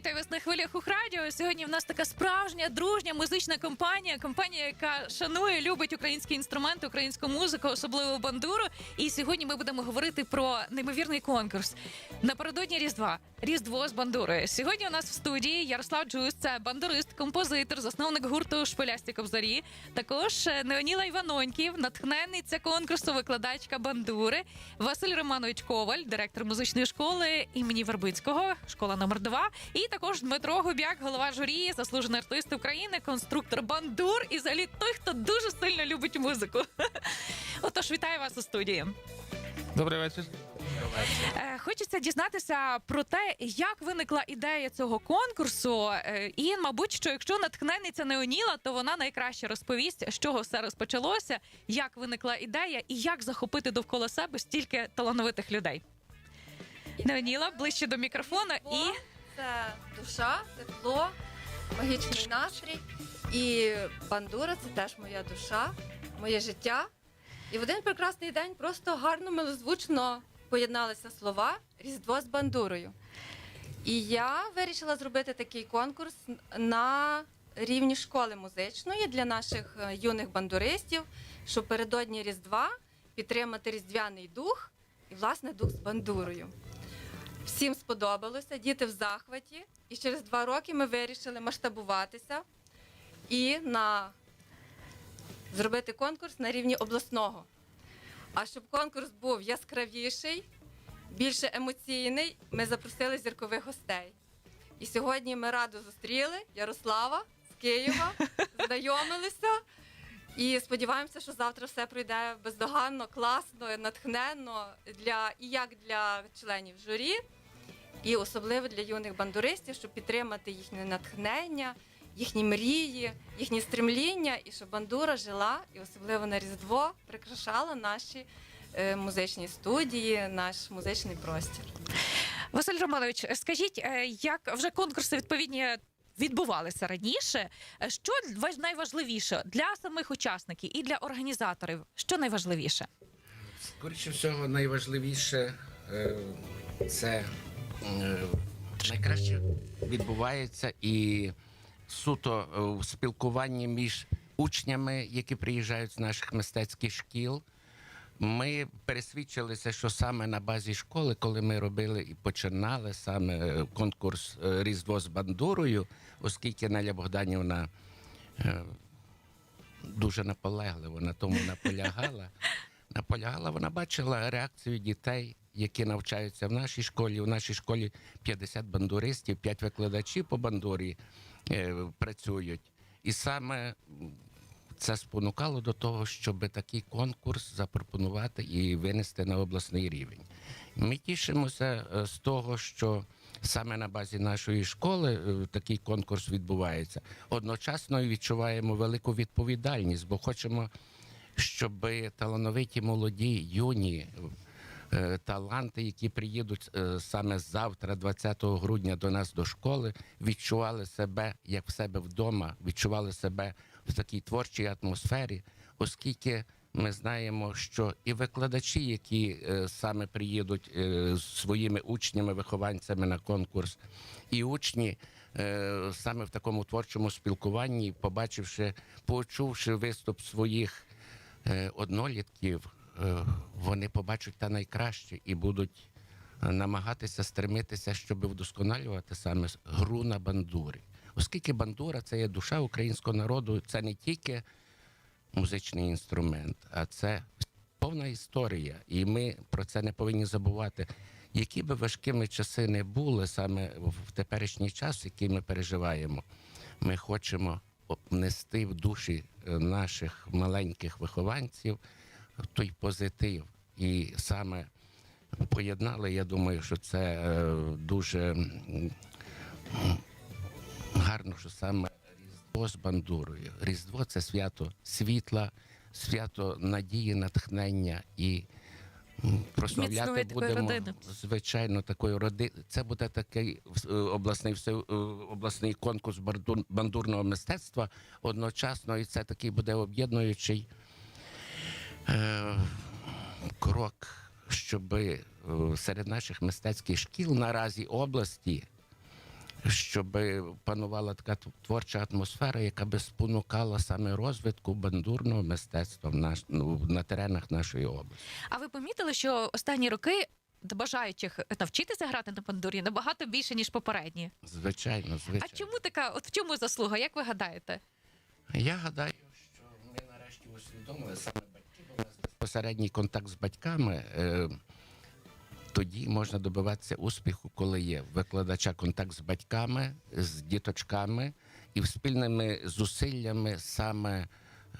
Вітаю вас на хвилях Ухрадіо. Сьогодні в нас така справжня дружня музична компанія. Компанія, яка шанує, любить українські інструменти, українську музику, особливо бандуру. І сьогодні ми будемо говорити про неймовірний конкурс напередодні Різдва. Різдво з бандурою. Сьогодні у нас в студії Ярослав Джус, це бандурист, композитор, засновник гурту Шпилясті Кобзарі. Також е, Неоніла Іваноньків, натхненниця конкурсу, викладачка бандури. Василь Романович Коваль, директор музичної школи імені Вербицького, школа номер 2 І також Дмитро Губяк, голова журі, заслужений артист України, конструктор бандур і взагалі той, хто дуже сильно любить музику. Отож, вітаю вас у студії. Добрий вечір. Е, Хочеться дізнатися про те, як виникла ідея цього конкурсу. Е, І, мабуть, що якщо натхненниця Неоніла, то вона найкраще розповість, з чого все розпочалося, як виникла ідея і як захопити довкола себе стільки талановитих людей. Неоніла ближче до мікрофона і Це душа, тепло, магічний настрій. І бандура це теж моя душа, моє життя. І в один прекрасний день просто гарно, милозвучно поєдналися слова Різдво з бандурою. І я вирішила зробити такий конкурс на рівні школи музичної для наших е, юних бандуристів, щоб передодні Різдва підтримати різдвяний дух і, власне, дух з бандурою. Всім сподобалося, діти в захваті. І через два роки ми вирішили масштабуватися і на зробити конкурс на рівні обласного. А щоб конкурс був яскравіший, більше емоційний, ми запросили зіркових гостей. І сьогодні ми радо зустріли Ярослава з Києва, знайомилися. І сподіваємося, що завтра все пройде бездоганно, класно, натхненно для і як для членів журі, і особливо для юних бандуристів, щоб підтримати їхнє натхнення, їхні мрії, їхні стремління, і щоб бандура жила, і особливо на Різдво прикрашала наші е, музичні студії, наш музичний простір. Василь Романович, скажіть, е, як вже конкурси відповідні відбувалися раніше? е, Що найважливіше для самих учасників і для організаторів? Що найважливіше? Скоріше всього, найважливіше це найкраще відбувається і суто е, в спілкуванні між учнями, які приїжджають з наших мистецьких шкіл. Ми пересвідчилися, що саме на базі школи, коли ми робили і починали саме е, конкурс е, Різдво з бандурою, оскільки Неля Богданівна е, дуже наполегливо на тому наполягала. Наполягала, вона бачила реакцію дітей, які навчаються в нашій школі. У нашій школі 50 бандуристів, 5 викладачів по бандурі е, працюють. І саме це спонукало до того, щоб такий конкурс запропонувати і винести на обласний рівень. Ми тішимося е, з того, що саме на базі нашої школи е, такий конкурс відбувається. Одночасно відчуваємо велику відповідальність, бо хочемо, щоб талановиті молоді, юні. Е, Таланти, які приїдуть е, саме завтра, 20 грудня, до нас до школи, відчували себе як в себе вдома, відчували себе в такій творчій атмосфері, оскільки ми знаємо, що і викладачі, які е, саме приїдуть з своїми учнями, вихованцями на конкурс, і учні саме в такому творчому спілкуванні, побачивши, почувши виступ своїх однолітків, вони побачать та найкраще і будуть е, намагатися стремитися, щоб вдосконалювати саме гру на бандурі. Оскільки бандура це є душа українського народу, це не тільки музичний інструмент, а це повна історія. І ми про це не повинні забувати. Які би важкими часи не були саме в теперішній час, який ми переживаємо, ми хочемо внести в душі е, наших маленьких вихованців той позитив. І саме поєднали, я думаю, що це е, дуже гарно, що саме Різдво з бандурою. Різдво це свято світла, свято надії, натхнення і прославляти Міцної будемо родини. звичайно такої роди. Це буде такий е, обласний все, е, обласний конкурс бандурного мистецтва одночасно, і це такий буде об'єднуючий крок, щоб серед наших мистецьких шкіл наразі області щоб панувала така творча атмосфера, яка би спонукала саме розвитку бандурного мистецтва в наш, ну, на теренах нашої області. А ви помітили, що останні роки бажаючих навчитися грати на бандурі набагато більше ніж попередні? Звичайно, звичайно. А чому така? От в чому заслуга? Як ви гадаєте? Я гадаю, що ми нарешті усвідомили саме безпосередній контакт з батьками. Е, тоді можна добиватися успіху, коли є викладача контакт з батьками, з діточками і спільними зусиллями саме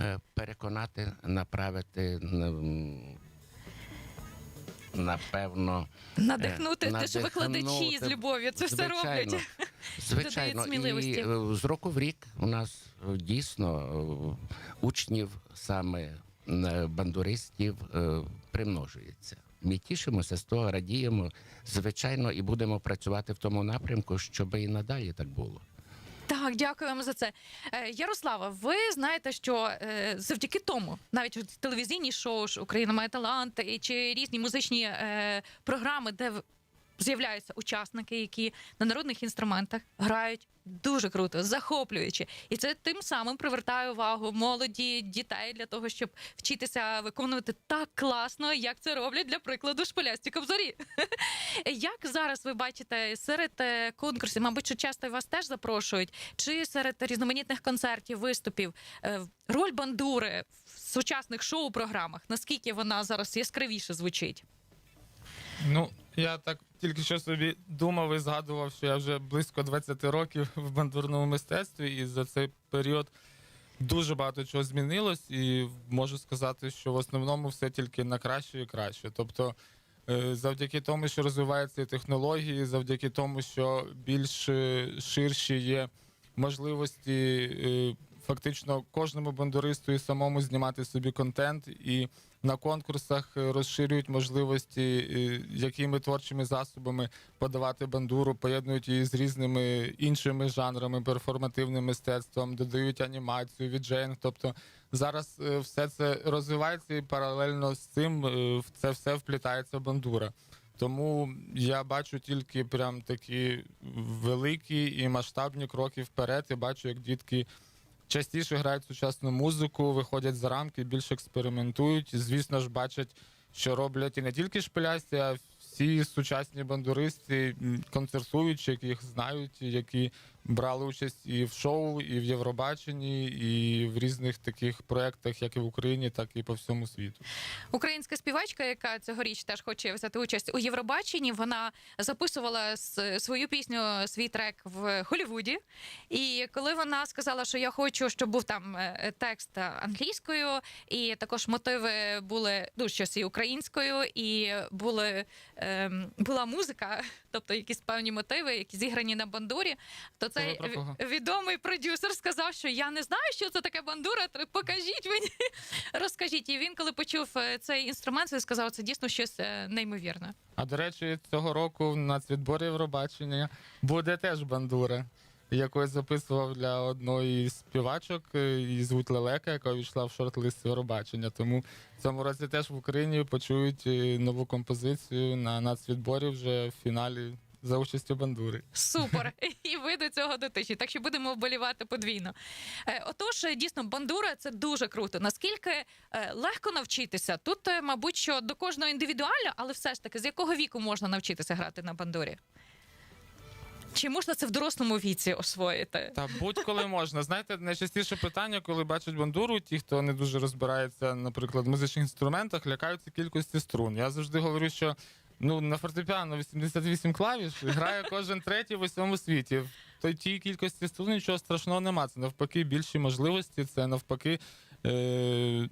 е, переконати, направити напевно. Надихнути Е, те, що викладачі з надихнути. любов'ю це все роблять. Звичайно, і з року в рік у нас дійсно учнів саме бандуристів е, примножується. Ми тішимося з того, радіємо, звичайно, і будемо працювати в тому напрямку, щоб і надалі так було. Так, дякуємо за це. Е, Ярослава, ви знаєте, що е, завдяки тому, навіть телевізійні шоу ж Україна має талант чи різні музичні е, програми, де з'являються учасники, які на народних інструментах грають дуже круто, захоплюючи, і це тим самим привертає увагу молоді дітей для того, щоб вчитися виконувати так класно, як це роблять для прикладу шпилясті кобзарі. Як зараз ви бачите серед е, конкурсів, мабуть, що часто вас теж запрошують, чи серед різноманітних концертів, виступів, е, роль бандури в сучасних шоу-програмах, наскільки вона зараз яскравіше звучить? Ну, я так тільки що собі думав і згадував, що я вже близько 20 років в бандурному мистецтві, і за цей період дуже багато чого змінилось, і можу сказати, що в основному все тільки на краще і краще. Тобто, е, завдяки тому, що розвиваються технології, завдяки тому, що більш е, ширші є можливості е, фактично кожному бандуристу і самому знімати собі контент і на конкурсах е, розширюють можливості, е, якими творчими засобами подавати бандуру, поєднують її з різними іншими жанрами, перформативним мистецтвом, додають анімацію, віджейнг. Тобто зараз е, все це розвивається і паралельно з цим в це все вплітається бандура. Тому я бачу тільки прям такі великі і масштабні кроки вперед. І бачу, як дітки частіше грають сучасну музику, виходять за рамки, більше експериментують. Звісно ж, бачать, що роблять і не тільки шпилясті, а всі сучасні бандуристи, концертуючі, яких знають, які брали участь і в шоу, і в Євробаченні, і в різних таких проєктах, як і в Україні, так і по всьому світу. Українська співачка, яка цьогоріч теж хоче взяти участь у Євробаченні, вона записувала свою пісню, свій трек в Голлівуді. І коли вона сказала, що я хочу, щоб був там е, текст англійською, і також мотиви були ну, щось і українською, і були, ем, була музика, тобто якісь певні мотиви, які зіграні на бандурі, то цей про кого? відомий продюсер сказав, що я не знаю, що це таке бандура. Покажіть мені, розкажіть. І він, коли почув е, цей інструмент, він сказав, це дійсно щось е, неймовірне. А до речі, цього року на цвітборі Євробачення буде теж бандура, я записував для одної з співачок, е, її звуть Лелека, яка увійшла в шорт-лист Євробачення. Тому в цьому році теж в Україні почують е, нову композицію на нацвідборі вже в фіналі за участю бандури. Супер, і ви до цього дотичні. Так що будемо вболівати подвійно. Е, Отож, дійсно, бандура це дуже круто. Наскільки легко навчитися? Тут, мабуть, що до кожного індивідуально, але все ж таки, з якого віку можна навчитися грати на бандурі? Чи можна це в дорослому віці освоїти? Та будь-коли можна. Знаєте, найчастіше питання, коли бачать бандуру, ті, хто не дуже розбирається, наприклад, в музичних інструментах, лякаються кількості струн. Я завжди говорю, що ну на фортепіано 88 клавіш грає кожен третій в усьому світі. В тій кількості струн нічого страшного нема. Це навпаки більші можливості, це навпаки. Е-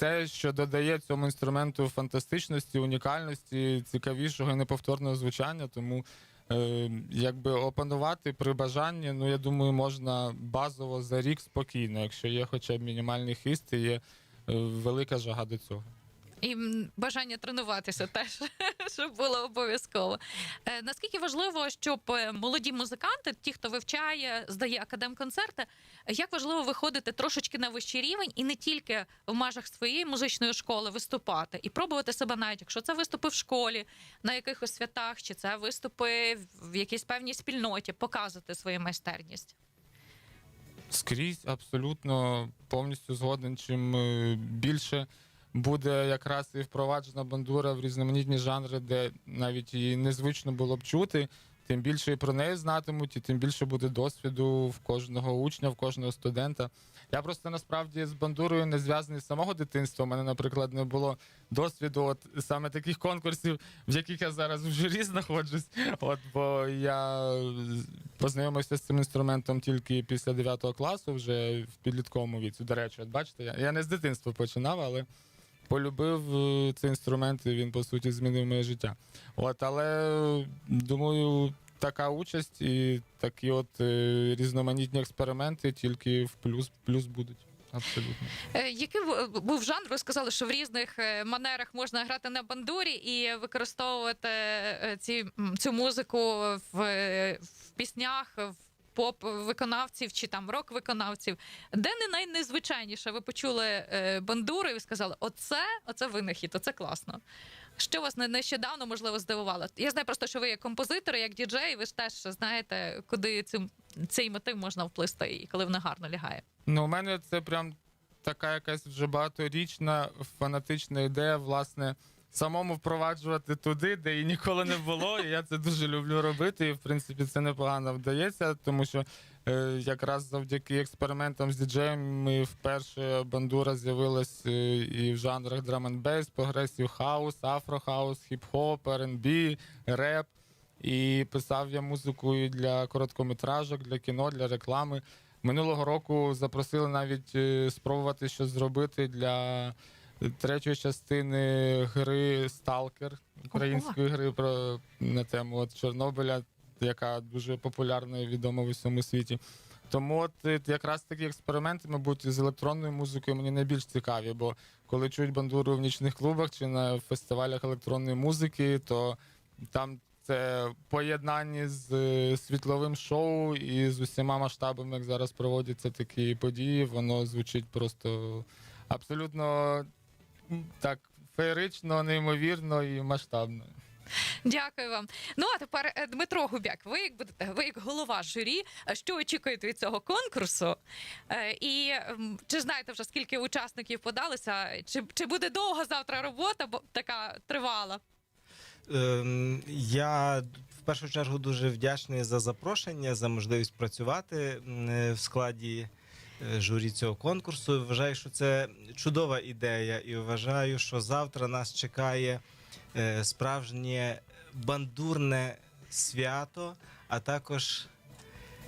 те, що додає цьому інструменту фантастичності, унікальності, цікавішого і неповторного звучання. Тому якби опанувати при бажанні, ну я думаю, можна базово за рік спокійно, якщо є хоча б мінімальний хист і є е, велика жага до цього. І бажання тренуватися теж, щоб було обов'язково. Е, наскільки важливо, щоб е, молоді музиканти, ті, хто вивчає, здає академконцерти, як важливо виходити трошечки на вищий рівень і не тільки в межах своєї музичної школи виступати і пробувати себе навіть, якщо це виступи в школі, на якихось святах, чи це виступи в якійсь певній спільноті, показувати свою майстерність. Скрізь абсолютно повністю згоден. Чим е, більше буде якраз і впроваджена бандура в різноманітні жанри, де навіть її незвично було б чути, тим більше і про неї знатимуть, і тим більше буде досвіду в кожного учня, в кожного студента. Я просто насправді з бандурою не зв'язаний з самого дитинства. У мене, наприклад, не було досвіду от саме таких конкурсів, в яких я зараз в журі знаходжусь. От бо я познайомився з цим інструментом тільки після 9 класу, вже в підлітковому віці. До речі, от бачите, я, я не з дитинства починав, але полюбив е, цей інструмент, і він по суті змінив моє життя. От, але думаю, така участь і такі от е, різноманітні експерименти тільки в плюс плюс будуть. Абсолютно. Е, Який був жанр? Ви сказали, що в різних манерах можна грати на бандурі і використовувати ці, цю музику в, в піснях, в поп-виконавців чи там рок-виконавців. Де не найнезвичайніше ви почули е, бандуру і ви сказали, оце, оце винахід, оце класно. Що вас не- нещодавно можливо здивувало? Я знаю просто, що ви як композитор, як діджей, ви ж теж знаєте, куди цим цей мотив можна вплисти і коли воно гарно лягає. Ну, у мене це прям така якась вже багаторічна фанатична ідея, власне, самому впроваджувати туди, де її ніколи не було. І я це дуже люблю робити. І в принципі це непогано вдається, тому що е, якраз завдяки експериментам з діджеями вперше бандура з'явилась е, і в жанрах драм н бейс, прогресів хаус, афрохаус, хіп-хоп, R&B, реп. І писав я музику і для короткометражок, для кіно, для реклами. Минулого року запросили навіть е, спробувати щось зробити для третьої частини гри Сталкер, української гри про на тему от Чорнобиля, яка дуже популярна і відома в усьому світі. Тому от е, якраз такі експерименти, мабуть, з електронною музикою мені найбільш цікаві, бо коли чують бандуру в нічних клубах чи на фестивалях електронної музики, то там це поєднання з е, світловим шоу і з усіма масштабами, як зараз проводяться такі події, воно звучить просто абсолютно так феєрично, неймовірно і масштабно. Дякую вам. Ну а тепер е, Дмитро Губяк. Ви як будете ви як голова журі. е, Що очікуєте від цього конкурсу? Е, І чи знаєте вже скільки учасників подалися? Чи, чи буде довга завтра робота? Бо така тривала? Ем, Я в першу чергу дуже вдячний за запрошення, за можливість працювати в складі журі цього конкурсу. Вважаю, що це чудова ідея, і вважаю, що завтра нас чекає е, справжнє бандурне свято, а також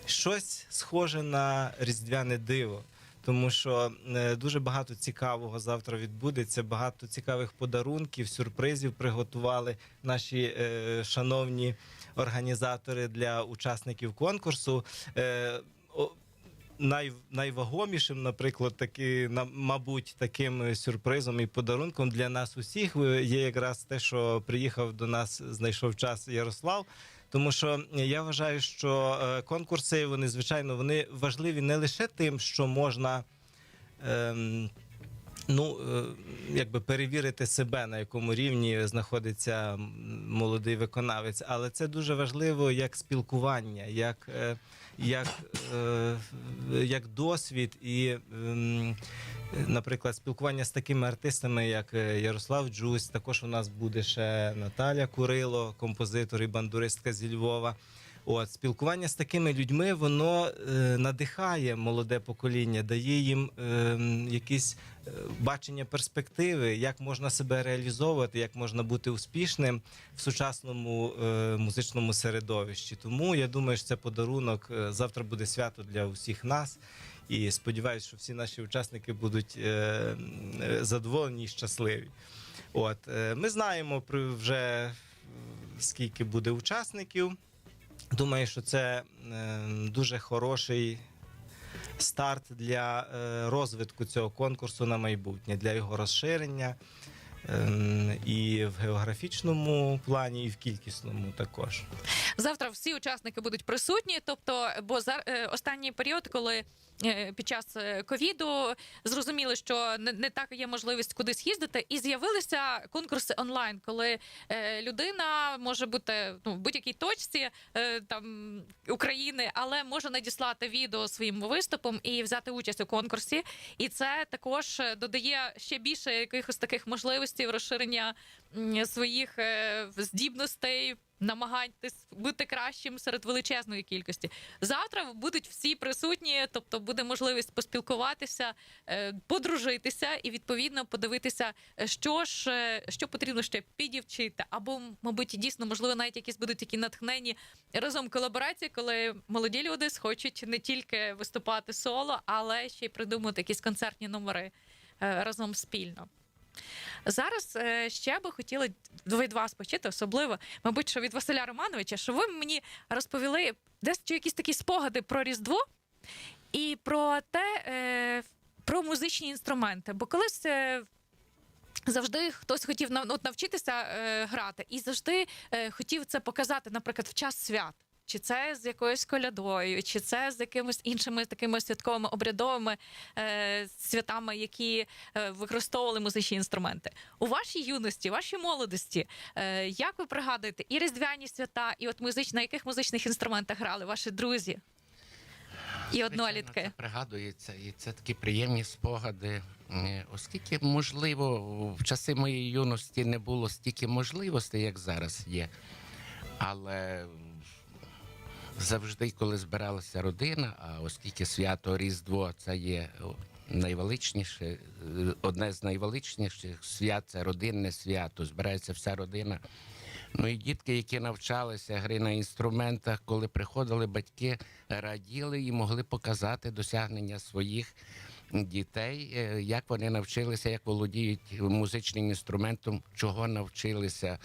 щось схоже на різдвяне диво. Тому що е, дуже багато цікавого завтра відбудеться. Багато цікавих подарунків, сюрпризів приготували наші е, шановні організатори для учасників конкурсу. Е, най, найвагомішим, наприклад, таки, мабуть, таким е, сюрпризом і подарунком для нас усіх е, є якраз те, що приїхав до нас, знайшов час Ярослав. Тому що я вважаю, що е, конкурси вони звичайно вони важливі не лише тим, що можна. Ем, Ну, е, якби перевірити себе, на якому рівні знаходиться молодий виконавець, але це дуже важливо як спілкування, як, е, як, е, як досвід і, ем, наприклад, спілкування з такими артистами, як е, Ярослав Джусь. Також у нас буде ще Наталя Курило, композитор і бандуристка зі Львова. От спілкування з такими людьми воно е, надихає молоде покоління, дає їм е, якісь е, бачення перспективи, як можна себе реалізовувати, як можна бути успішним в сучасному е, музичному середовищі. Тому я думаю, що це подарунок. Е, Завтра буде свято для усіх нас. І сподіваюся, що всі наші учасники будуть е, е, задоволені і щасливі. От е, ми знаємо про вже е, скільки буде учасників. Думаю, що це е, дуже хороший старт для е, розвитку цього конкурсу на майбутнє, для його розширення. Ем, І в географічному плані, і в кількісному також. Завтра всі учасники будуть присутні. Тобто, бо за е, останній період, коли під час е, ковіду зрозуміли, що не, так є можливість кудись їздити, і з'явилися конкурси онлайн, коли е, людина може бути ну, в будь-якій точці е, там України, але може надіслати відео своїм виступом і взяти участь у конкурсі. І це також е, додає ще більше якихось таких можливостей розширення своїх е, здібностей. Намагайтесь бути кращим серед величезної кількості. Завтра будуть всі присутні, тобто буде можливість поспілкуватися, е, подружитися і відповідно подивитися, е, що ж е, що потрібно ще підівчити, або мабуть дійсно можливо навіть якісь будуть такі натхнені разом колаборації, коли молоді люди схочуть не тільки виступати соло, але ще й придумати якісь концертні номери разом спільно. Зараз е, ще би хотіла від вас почути, особливо, мабуть, що від Василя Романовича, що ви мені розповіли чи якісь такі спогади про Різдво і про те, е, про музичні інструменти. Бо колись. е, Завжди хтось хотів нав- от, навчитися е, грати, і завжди е, хотів це показати, наприклад, в час свят. Чи це з якоюсь колядою, чи це з якимись іншими такими святковими обрядовими е, святами, які е, використовували музичні інструменти. У вашій юності, вашій молодості, е, як ви пригадуєте і різдвяні свята, і от музич, на яких музичних інструментах грали ваші друзі? І однолітки. Це пригадується, і це такі приємні спогади. Е, Оскільки, можливо, в часи моєї юності не було стільки можливостей, як зараз є. Але завжди, коли збиралася родина, а оскільки свято Різдво це є найвеличніше, е, одне з найвеличніших свят це родинне свято. Збирається вся родина. Ну і дітки, які навчалися гри на інструментах, коли приходили батьки, раділи і могли показати досягнення своїх дітей, е, як вони навчилися, як володіють музичним інструментом, чого навчилися,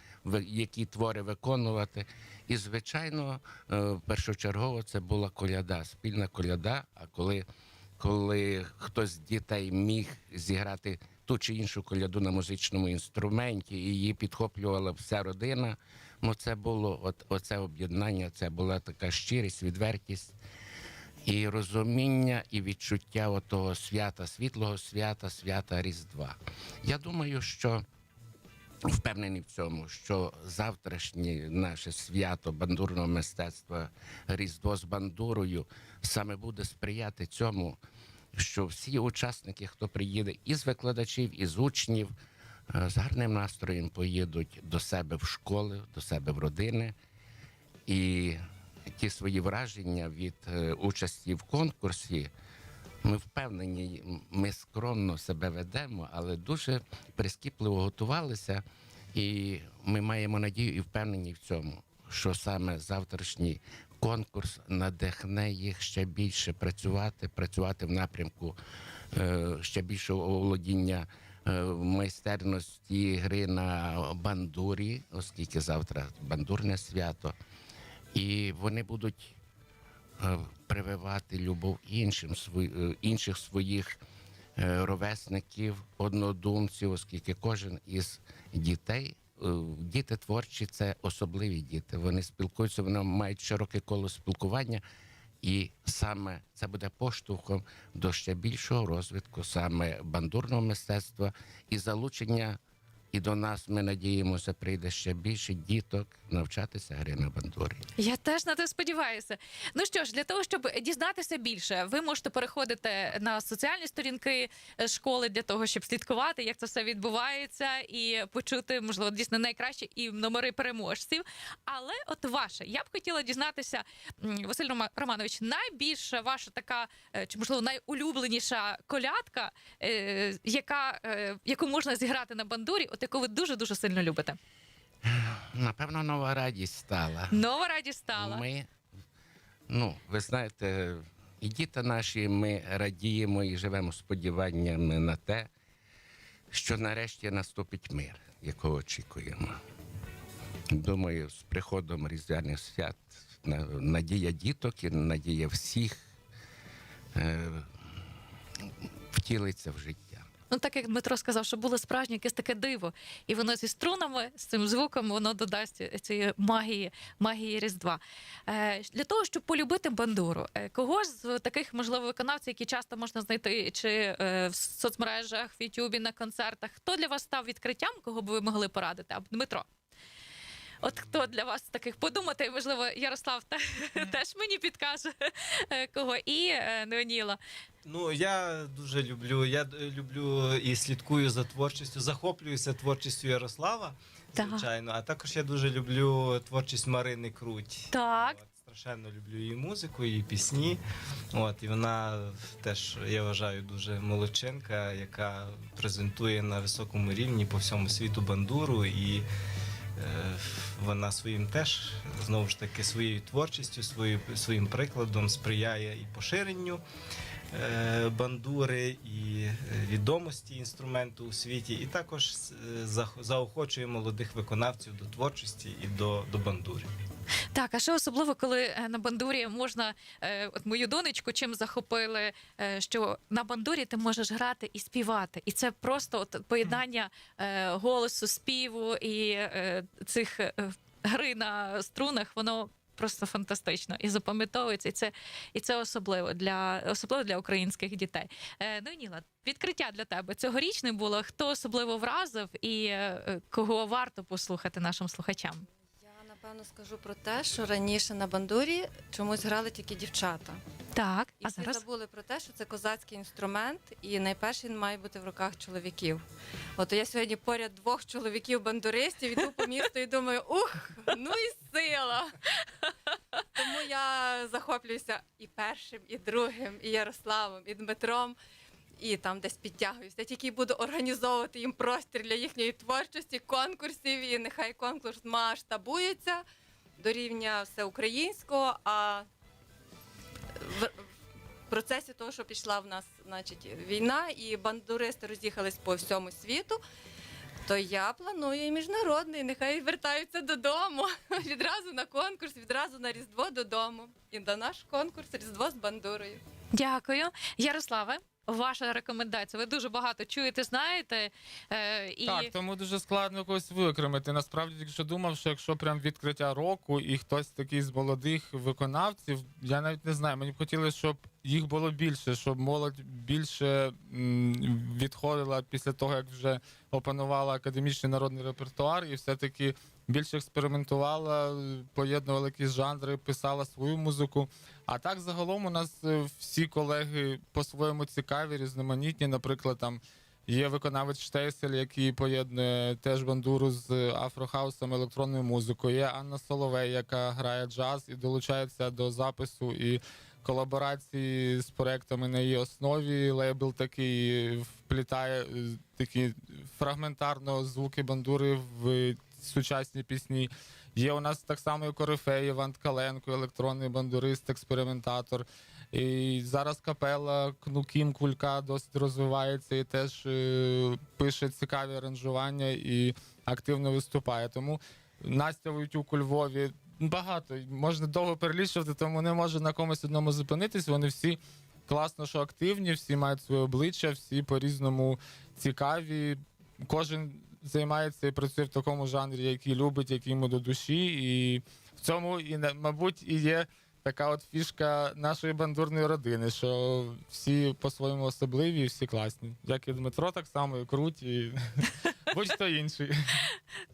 які твори виконувати. І, звичайно, е, першочергово це була коляда, спільна коляда. А коли, коли хтось з дітей міг зіграти ту чи іншу коляду на музичному інструменті, і її підхоплювала вся родина. Ну, це було от, оце об'єднання, це була така щирість, відвертість і розуміння, і відчуття отого свята, світлого свята, свята Різдва. Я думаю, що впевнений в цьому, що завтрашнє наше свято бандурного мистецтва Різдво з бандурою саме буде сприяти цьому, що всі учасники, хто приїде із викладачів, із учнів, е, з гарним настроєм поїдуть до себе в школи, до себе в родини. І ті свої враження від е, участі в конкурсі. Ми впевнені, ми скромно себе ведемо, але дуже прискіпливо готувалися, і ми маємо надію і впевнені в цьому, що саме завтрашній конкурс надихне їх ще більше працювати, працювати в напрямку е, ще більшого володіння е, майстерності гри на бандурі, оскільки завтра бандурне свято. І вони будуть прививати любов іншим е, інших своїх е, ровесників, однодумців, оскільки кожен із дітей, е, діти творчі це особливі діти. Вони спілкуються, вони мають широке коло спілкування, і саме це буде поштовхом до ще більшого розвитку саме бандурного мистецтва і залучення. І до нас ми надіємося, прийде ще більше діток навчатися гри на бандурі. Я теж на те сподіваюся. Ну що ж, для того, щоб дізнатися більше, ви можете переходити на соціальні сторінки е, школи для того, щоб слідкувати, як це все відбувається, і почути, можливо, дійсно найкраще і номери переможців. Але от ваше, я б хотіла дізнатися, Василь Рома- Романович, найбільша ваша така, е, чи можливо найулюбленіша колядка, е, яка, яку можна зіграти на бандурі, от яку ви дуже дуже сильно любите. Напевно, нова радість стала. Нова радість стала. Ми, ну, ви знаєте, і діти наші, ми радіємо і живемо сподіваннями на те, що нарешті наступить мир, якого очікуємо. Думаю, з приходом Різдвяних свят надія діток і надія всіх е, втілиться в життя. Ну, так як Дмитро сказав, що було справжнє якесь таке диво, і воно зі струнами, з цим звуком, воно додасть цієї магії, магії Різдва. Е, для того, щоб полюбити бандуру, е, кого з таких можливо виконавців, які часто можна знайти чи е, в соцмережах, в Ютубі, на концертах, хто для вас став відкриттям, кого б ви могли порадити? А Дмитро? От хто для вас таких подумати, можливо, Ярослав те- теж мені підкаже е, кого і е, Неоніла. Ну я дуже люблю. Я люблю і слідкую за творчістю, захоплююся творчістю Ярослава, звичайно. А також я дуже люблю творчість Марини Круть. Так. От, страшенно люблю її музику, її пісні. От, і вона теж, я вважаю, дуже молодчинка, яка презентує на високому рівні по всьому світу бандуру. І е, вона своїм теж знову ж таки своєю творчістю, своїм прикладом сприяє і поширенню. Е, Бандури і е, відомості інструменту у світі, і також е, заохочує молодих виконавців до творчості і до, до бандури. Так, а що особливо, коли на бандурі можна, от мою донечку чим захопили, що на бандурі ти можеш грати і співати. І це просто от поєднання голосу, співу і цих гри на струнах, воно. Просто фантастично і запам'ятовується, і це і це особливо для особливо для українських дітей. Е, ну Ніла, відкриття для тебе цьогорічне було. Хто особливо вразив і е, кого варто послухати нашим слухачам? Напевно скажу про те, що раніше на бандурі чомусь грали тільки дівчата. Так, І а всі зараз забули про те, що це козацький інструмент, і найперше він має бути в руках чоловіків. От я сьогодні поряд двох чоловіків-бандуристів іду по місту і думаю, ух, ну і сила. Тому я захоплююся і першим, і другим, і Ярославом, і Дмитром. І там десь підтягуюся. Тільки буду організовувати їм простір для їхньої творчості, конкурсів, і нехай конкурс масштабується до рівня всеукраїнського. А в, процесі того, що пішла в нас значить, війна, і бандуристи роз'їхались по всьому світу, то я планую міжнародний. Нехай вертаються додому відразу на конкурс, відразу на Різдво додому. І на наш конкурс Різдво з бандурою. Дякую, Ярославе. Ваша рекомендація. Ви дуже багато чуєте, знаєте. Е, і Так, тому дуже складно когось виокремити. Насправді, якщо думав, що якщо прям відкриття року і хтось такий з молодих виконавців, я навіть не знаю. Мені б хотілося, щоб їх було більше, щоб молодь більше відходила після того, як вже опанувала академічний народний репертуар, і все-таки більше експериментувала, поєднувала якісь жанри, писала свою музику. А так загалом у нас е, всі колеги по-своєму цікаві, різноманітні. Наприклад, там є виконавець Штейсель, який поєднує теж бандуру з афрохаусом, електронною музикою. Є Анна Соловей, яка грає джаз і долучається до запису і колаборації з проектами на її основі. Лейбл такий вплітає е, такі фрагментарно звуки бандури в сучасні пісні. Є у нас так само і корифей Іван Ткаленко, електронний бандурист, експериментатор. І зараз капела Кнукім Кулька досить розвивається і теж е, пише цікаві аранжування і активно виступає. Тому Настя Войтюк у Львові багато. Можна довго перелічувати, тому не можу на комусь одному зупинитись. Вони всі класно, що активні, всі мають своє обличчя, всі по-різному цікаві. Кожен займається і працює в такому жанрі, який любить, який йому до душі. І в цьому, і мабуть, і є така от фішка нашої бандурної родини, що всі по-своєму особливі, всі класні. Як і Дмитро, так само, і круті, будь-хто інший.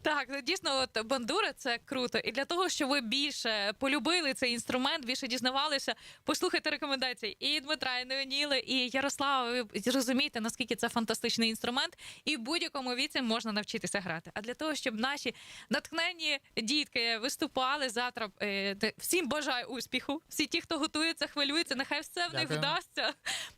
Так, ну, дійсно, от бандура це круто. І для того, щоб ви більше полюбили цей інструмент, більше дізнавалися, послухайте рекомендації і Дмитра, і Неоніли, і Ярослава. Ви зрозумієте, наскільки це фантастичний інструмент, і в будь-якому віці можна навчитися грати. А для того, щоб наші натхненні дітки виступали завтра, е, всім бажаю успіху. Всі ті, хто готується, хвилюється, нехай все в них Дякую. вдасться.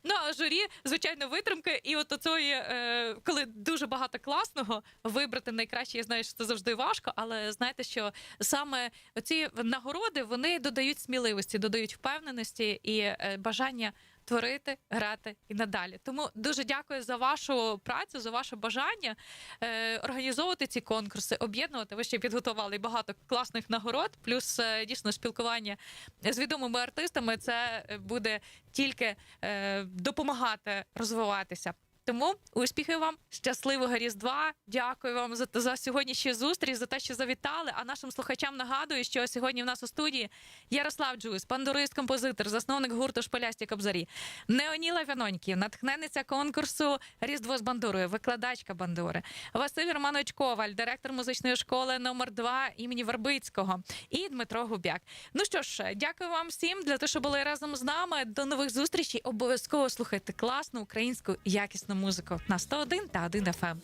Ну а журі, звичайно, витримки. І от оцої, е, коли дуже багато класного, вибрати найкраще, я знаю, що це завжди важко, але знаєте, що саме ці нагороди вони додають сміливості, додають впевненості і е, бажання. Творити, грати і надалі. Тому дуже дякую за вашу працю, за ваше бажання е, організовувати ці конкурси, об'єднувати. Ви ще підготували багато класних нагород, плюс е, дійсно спілкування з відомими артистами. Це буде тільки е, допомагати розвиватися. Тому успіхів вам, щасливого різдва. Дякую вам за, за сьогоднішню зустріч, за те, що завітали. А нашим слухачам нагадую, що сьогодні в нас у студії Ярослав Джусь, бандурист, композитор, засновник гурту Шпилясті Кобзарі, Неоніла Вянонькі, натхненниця конкурсу Різдво з бандурою, викладачка бандури, Василь Романович Коваль, директор музичної школи номер 2 імені Вербицького, і Дмитро Губяк. Ну що ж, дякую вам всім для того, що були разом з нами. До нових зустрічей. Обов'язково слухайте класну українську якісну музику на 101 та 1 FM.